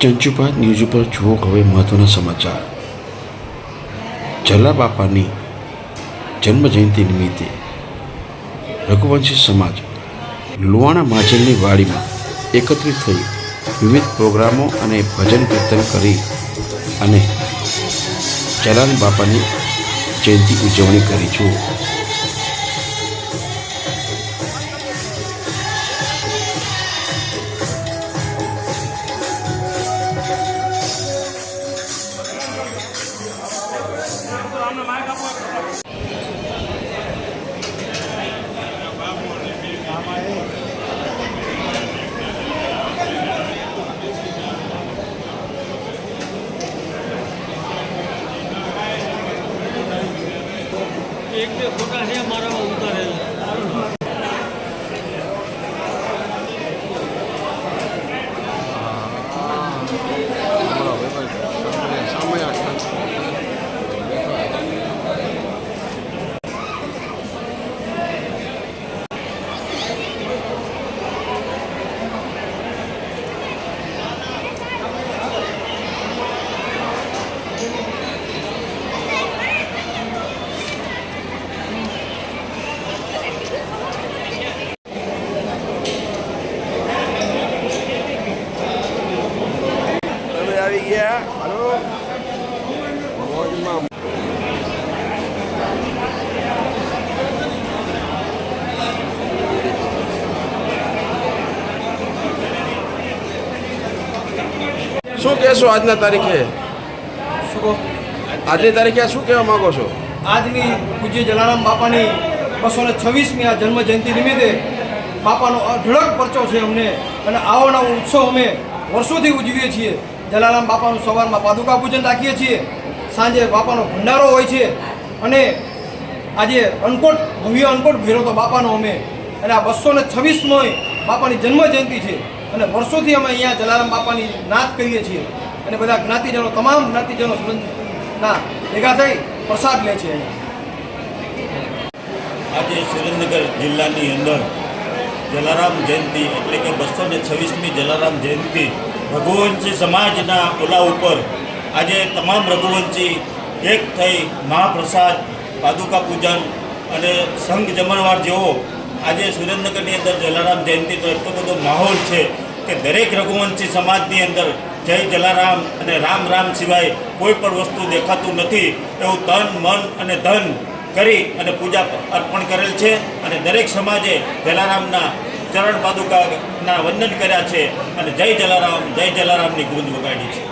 ચંચુપાત news ઉપર જુઓ હવે મહત્વના સમાચાર. જલા બાપાની જન્મજયંતિ નિમિત્તે રઘુવંશી સમાજ લુવાણા માજલની વાડીમાં એકત્રિત થઈ વિવિધ પ્રોગ્રામો અને ભજન કીર્તન કરી અને જલાન બાપાની જયંતિ ઉજવણી કરી. છું એક બે ફોટા છે મારામાં ઉતારેલા. શું કહેશો આજના તારીખે? શું કહો? આજની તારીખે શું કહેવા માગો છો? આજની પૂજ્ય જલારામ બાપાની બસો ને છવ્વીસમી આ જન્મ જયંતિ નિમિત્તે બાપાનો અઢળક પરચો છે અમને. અને આવો નવો ઉત્સવ અમે વર્ષોથી ઉજવીએ છીએ. જલારામ બાપાનું સવારમાં પાદુકા પૂજન રાખીએ છીએ. સાંજે બાપાનો ભંડારો હોય છે. અને આજે અનકોટ ભવ્ય અનકોટ ભેરો તો બાપાનો અમે. અને આ બસો ને છવ્વીસમી બાપાની જન્મ જયંતિ છે. અને વર્ષોથી અમે અહીંયા જલારામ બાપાની નાથ કરીએ છીએ. અને બધા જ્ઞાતિજનો, તમામ જ્ઞાતિજનો ના ભેગા થઈ પ્રસાદ લે છે આજે સુરેન્દ્રનગર જિલ્લાની અંદર જલારામ જયંતિ એટલે કે બસો ને છવ્વીસમી જલારામ જયંતિ રઘુવંશી સમાજના ઓલા ઉપર આજે તમામ રઘુવંશી એક થઈ મહાપ્રસાદ, પાદુકા પૂજન અને સંઘ જમણવાર જેવો આજે સુરેન્દ્રનગરની અંદર જલારામ જયંતિનો એટલો બધો માહોલ છે કે દરેક રઘુવંશી સમાજની અંદર જય જલારામ અને રામ રામ સિવાય કોઈ પણ વસ્તુ દેખાતું નથી એવું તન, મન અને ધન કરી અને પૂજા અર્પણ કરેલ છે અને દરેક સમાજે જલારામના ચરણ પાદુકાના વંદન કર્યા છે અને જય જલારામ જય જલારામની ગુંદ વગાડી છે.